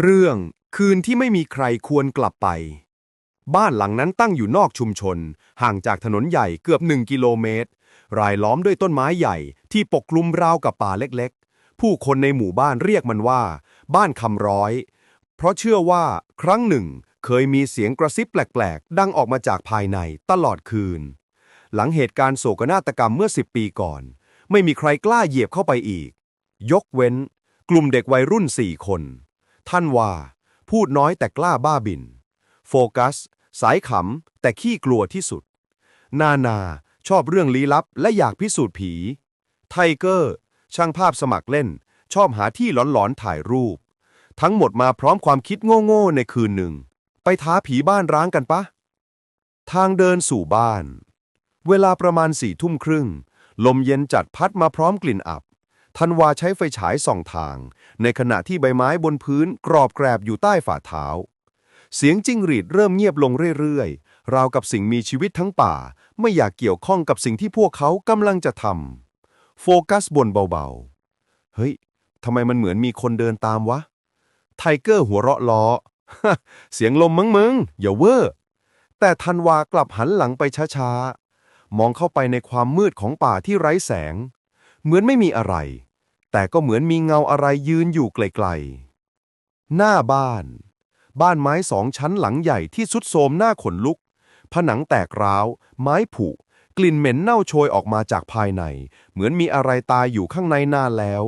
เรื่องคืนที่ไม่มีใครควรกลับไป บ้านหลังนั้นตั้งอยู่นอกชุมชน ห่างจากถนนใหญ่เกือบหนึ่งกิโลเมตร รายล้อมด้วยต้นไม้ใหญ่ที่ปกคลุมราวกับป่าเล็กๆ ผู้คนในหมู่บ้านเรียกมันว่า บ้านคำร้อย เพราะเชื่อว่าครั้งหนึ่งเคยมีเสียงกระซิบแปลกๆ ดังออกมาจากภายในตลอดคืน หลังเหตุการณ์โศกนาฏกรรมเมื่อ10ปีก่อน ไม่มีใครกล้าเหยียบเข้าไปอีก ยกเว้น กลุ่มเด็กวัยรุ่นสี่คน ท่านว่า พูดน้อยแต่กล้าบ้าบิน โฟกัส สายขำ แต่ขี้กลัวที่สุด นานาชอบเรื่องลี้ลับและอยากพิสูจน์ผี ไทเกอร์ ช่างภาพสมัครเล่น ชอบหาที่หลอนๆถ่ายรูป ทั้งหมดมาพร้อมความคิดโง่ๆในคืนหนึ่ง ไปท้าผีบ้านร้างกันปะ ทางเดินสู่บ้าน เวลาประมาณสี่ทุ่มครึ่ง ลมเย็นจัดพัดมาพร้อมกลิ่นอับ ธันวาใช้ไฟฉายส่องทาง ในขณะที่ใบไม้บนพื้นกรอบแกรบอยู่ใต้ฝ่าเท้า เสียงจิ้งหรีดเริ่มเงียบลงเรื่อยๆ ราวกับสิ่งมีชีวิตทั้งป่า ไม่อยากเกี่ยวข้องกับสิ่งที่พวกเขากำลังจะทำโฟกัสบนเบาๆ เฮ้ยทำไมมันเหมือนมีคนเดินตามวะ ไทเกอร์หัวเราะล้อ เสียงลมมั้งมึงอย่าเวอร์ แต่ธันวากลับหันหลังไปช้าๆ มองเข้าไปในความมืดของป่าที่ไร้แสง เหมือนไม่มีอะไร แต่ก็เหมือนมีเงาอะไรยืนอยู่ไกลๆ หน้าบ้าน บ้านไม้สองชั้นหลังใหญ่ที่สุดโทรมหน้าขนลุก ผนังแตกร้าว ไม้ผุ กลิ่นเหม็นเน่าโชยออกมาจากภายใน เหมือนมีอะไรตายอยู่ข้างในนานแล้ว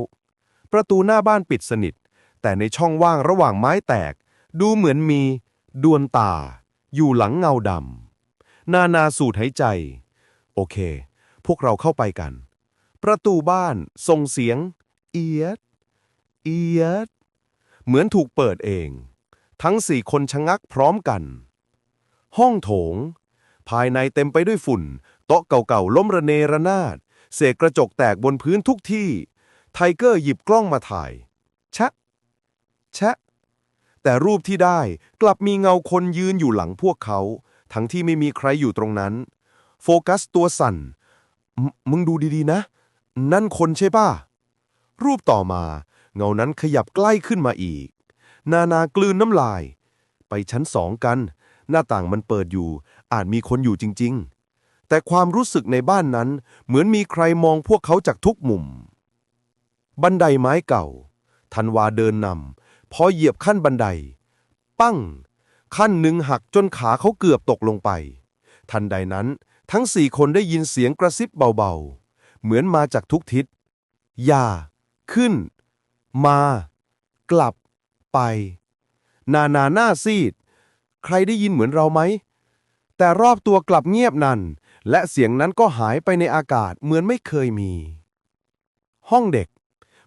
ประตูหน้าบ้านปิดสนิท แต่ในช่องว่างระหว่างไม้แตก ดูเหมือนมี ดวงตา อยู่หลังเงาดำนานาสูดหายใจ โอเค พวกเราเข้าไปกัน ประตูบ้านส่งเสียง เอียด เอียด เหมือนถูกเปิดเอง ทั้งสี่คนชะงักพร้อมกัน ห้องโถง ภายในเต็มไปด้วยฝุ่น โต๊ะเก่าๆล้มระเนระนาด เศษกระจกแตกบนพื้นทุกที่ ไทเกอร์หยิบกล้องมาถ่าย ชะ ชะ แต่รูปที่ได้กลับมีเงาคนยืนอยู่หลังพวกเขา ทั้งที่ไม่มีใครอยู่ตรงนั้น โฟกัสตัวสั่นมมึงดูดีๆนะ นั่นคนใช่ป่ะ รูปต่อมา เงานั้นขยับใกล้ขึ้นมาอีก นานากลืนน้ำลาย ไปชั้นสองกัน หน้าต่างมันเปิดอยู่ อาจมีคนอยู่จริง ๆ แต่ความรู้สึกในบ้านนั้น เหมือนมีใครมองพวกเขาจากทุกมุม บันไดไม้เก่าธันวาเดินนำพอเหยียบขั้นบันได ปั้ง ขั้นหนึ่งหักจนขาเขาเกือบตกลงไป ทันใดนั้นทั้งสี่คนได้ยินเสียงกระซิบเบาๆ เหมือนมาจากทุกทิศ อย่า ขึ้น มา กลับ ไป นานาหน้าซีด ใครได้ยินเหมือนเราไหม แต่รอบตัวกลับเงียบนัน และเสียงนั้นก็หายไปในอากาศเหมือนไม่เคยมี ห้องเด็ก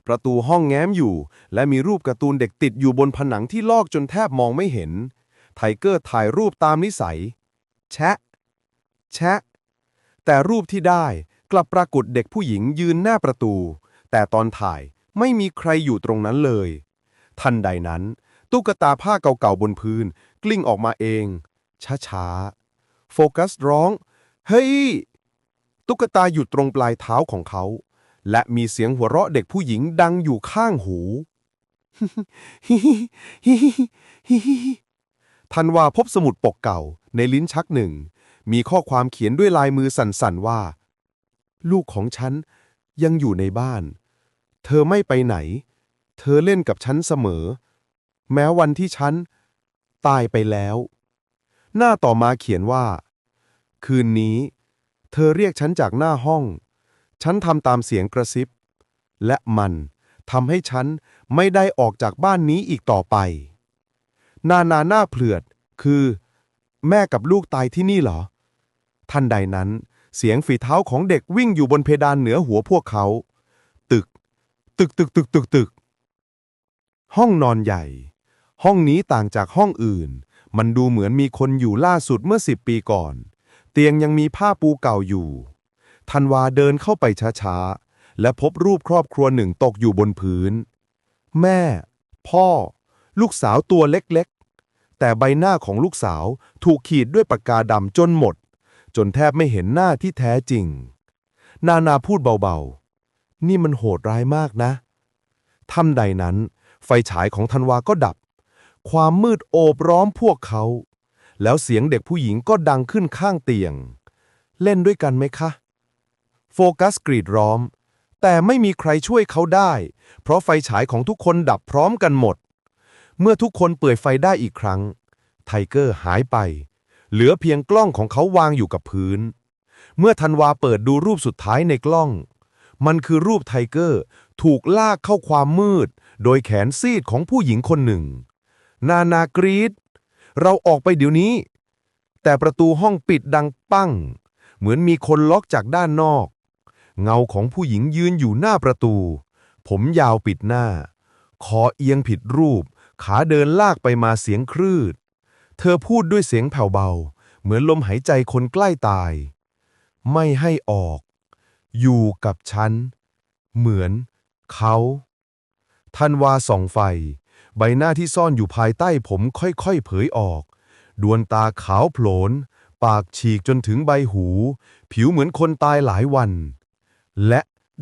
ประตูห้องแง้มอยู่ และมีรูปการ์ตูนเด็กติดอยู่บนผนังที่ลอกจนแทบมองไม่เห็น ไทเกอร์ถ่ายรูปตามนิสัย แชะ แชะ แต่รูปที่ได้ กลับปรากฏเด็กผู้หญิงยืนหน้าประตู แต่ตอนถ่ายไม่มีใครอยู่ตรงนั้นเลย ทันใดนั้น ตุ๊กตาผ้าเก่าๆบนพื้น กลิ้งออกมาเอง ช้าๆ โฟกัสร้อง เฮ้ย ตุ๊กตาหยุดตรงปลายเท้าของเขา และมีเสียงหัวเราะเด็กผู้หญิงดังอยู่ข้างหูทันวาพบสมุดปกเก่าในลิ้นชักหนึ่ง มีข้อความเขียนด้วยลายมือสั่นๆว่า ลูกของฉันยังอยู่ในบ้าน เธอไม่ไปไหน เธอเล่นกับฉันเสมอ แม้วันที่ฉัน ตายไปแล้ว หน้าต่อมาเขียนว่า คืนนี้ เธอเรียกฉันจากหน้าห้อง ฉันทำตามเสียงกระซิบ และมันทำให้ฉันไม่ได้ออกจากบ้านนี้อีกต่อไป นานาหน้าเผลือด คือ แม่กับลูกตายที่นี่เหรอ ทันใดนั้น เสียงฝีเท้าของเด็กวิ่งอยู่บนเพดานเหนือหัวพวกเขา ตึก ตึกตึกตึกตึกตึก ห้องนอนใหญ่ ห้องนี้ต่างจากห้องอื่น มันดูเหมือนมีคนอยู่ล่าสุดเมื่อสิบปีก่อน เตียงยังมีผ้าปูเก่าอยู่ธันวาเดินเข้าไปช้าๆ และพบรูปครอบครัวหนึ่งตกอยู่บนพื้น แม่ พ่อ ลูกสาวตัวเล็กๆ แต่ใบหน้าของลูกสาวถูกขีดด้วยปากกาดำจนหมด จนแทบไม่เห็นหน้าที่แท้จริง นานาพูดเบาๆ นี่มันโหดร้ายมากนะท่ำใดนั้น ไฟฉายของธันวาก็ดับ ความมืดโอบร้อมพวกเขา แล้วเสียงเด็กผู้หญิงก็ดังขึ้นข้างเตียง เล่นด้วยกันไหมคะ โฟกัสกรีดร้องแต่ไม่มีใครช่วยเขาได้ เพราะไฟฉายของทุกคนดับพร้อมกันหมด เมื่อทุกคนเปิดไฟได้อีกครั้ง ไทเกอร์หายไป เหลือเพียงกล้องของเขาวางอยู่กับพื้น เมื่อธันวาเปิดดูรูปสุดท้ายในกล้อง มันคือรูปไทเกอร์ ถูกลากเข้าความมืด โดยแขนซีดของผู้หญิงคนหนึ่ง นานากรีด เราออกไปเดี๋ยวนี้ แต่ประตูห้องปิดดังปั้ง เหมือนมีคนล็อกจากด้านนอก เงาของผู้หญิงยืนอยู่หน้าประตู ผมยาวปิดหน้า คอเอียงผิดรูป ขาเดินลากไปมาเสียงครืด เธอพูดด้วยเสียงแผ่วเบา เหมือนลมหายใจคนใกล้ตาย ไม่ให้ออก อยู่กับฉัน เหมือนเขาทันวาส่องไฟ ใบหน้าที่ซ่อนอยู่ภายใต้ผมค่อยๆเผยออก ดวงตาขาวโผลน ปากฉีกจนถึงใบหู ผิวเหมือนคนตายหลายวัน และ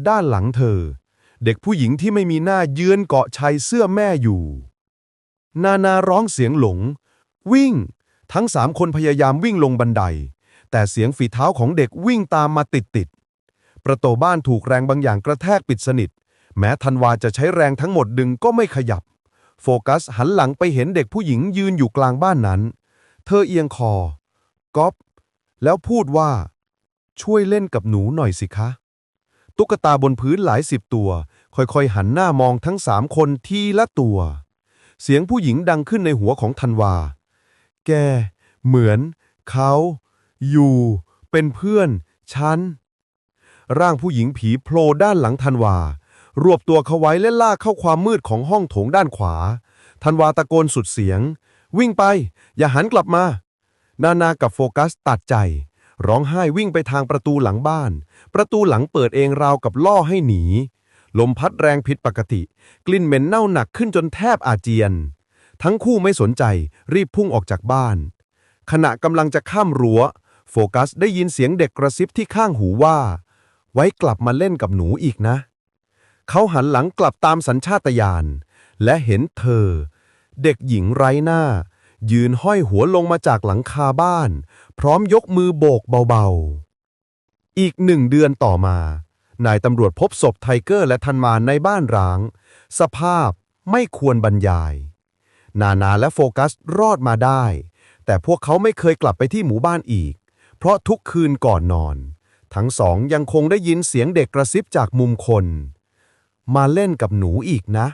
ด้านหลังเธอ เด็กผู้หญิงที่ไม่มีหน้าเยือนเกาะชายเสื้อแม่อยู่ นานาร้องเสียงหลง วิ่ง ทั้งสามคนพยายามวิ่งลงบันได แต่เสียงฝีเท้าของเด็กวิ่งตามมาติดติดประตูบ้านถูกแรงบางอย่างกระแทกปิดสนิท แม้ธันวาจะใช้แรงทั้งหมดดึงก็ไม่ขยับ โฟกัสหันหลังไปเห็นเด็กผู้หญิงยืนอยู่กลางบ้านนั้น เธอเอียงคอก๊อปแล้วพูดว่า ช่วยเล่นกับหนูหน่อยสิคะ ตุ๊กตาบนพื้นหลายสิบตัว ค่อยๆหันหน้ามองทั้งสามคนทีละตัว เสียงผู้หญิงดังขึ้นในหัวของธันวา แก เหมือน เขา อยู่ เป็นเพื่อน ฉัน ร่างผู้หญิงผีโผล่ด้านหลังธันวา รวบตัวเขาไว้และลากเข้าความมืดของห้องโถงด้านขวา ธันวาตะโกนสุดเสียง วิ่งไป อย่าหันกลับมา นานากับโฟกัสตัดใจ ร้องไห้วิ่งไปทางประตูหลังบ้าน ประตูหลังเปิดเองราวกับล่อให้หนี ลมพัดแรงผิดปกติ กลิ่นเหม็นเน่าหนักขึ้นจนแทบอาเจียน ทั้งคู่ไม่สนใจรีบพุ่งออกจากบ้าน ขณะกำลังจะข้ามรั้ว โฟกัสได้ยินเสียงเด็กกระซิบที่ข้างหูว่า ไว้กลับมาเล่นกับหนูอีกนะ เขาหันหลังกลับตามสัญชาตญาณและเห็นเธอ เด็กหญิงไร้หน้า ยืนห้อยหัวลงมาจากหลังคาบ้าน พร้อมยกมือโบกเบาๆ อีกหนึ่งเดือนต่อมา นายตำรวจพบศพไทเกอร์และทันมานในบ้านร้าง สภาพไม่ควรบรรยาย นานาและโฟกัสรอดมาได้ แต่พวกเขาไม่เคยกลับไปที่หมู่บ้านอีก เพราะทุกคืนก่อนนอน ทั้งสองยังคงได้ยินเสียงเด็กกระซิบจากมุมคน มาเล่นกับหนูอีกนะ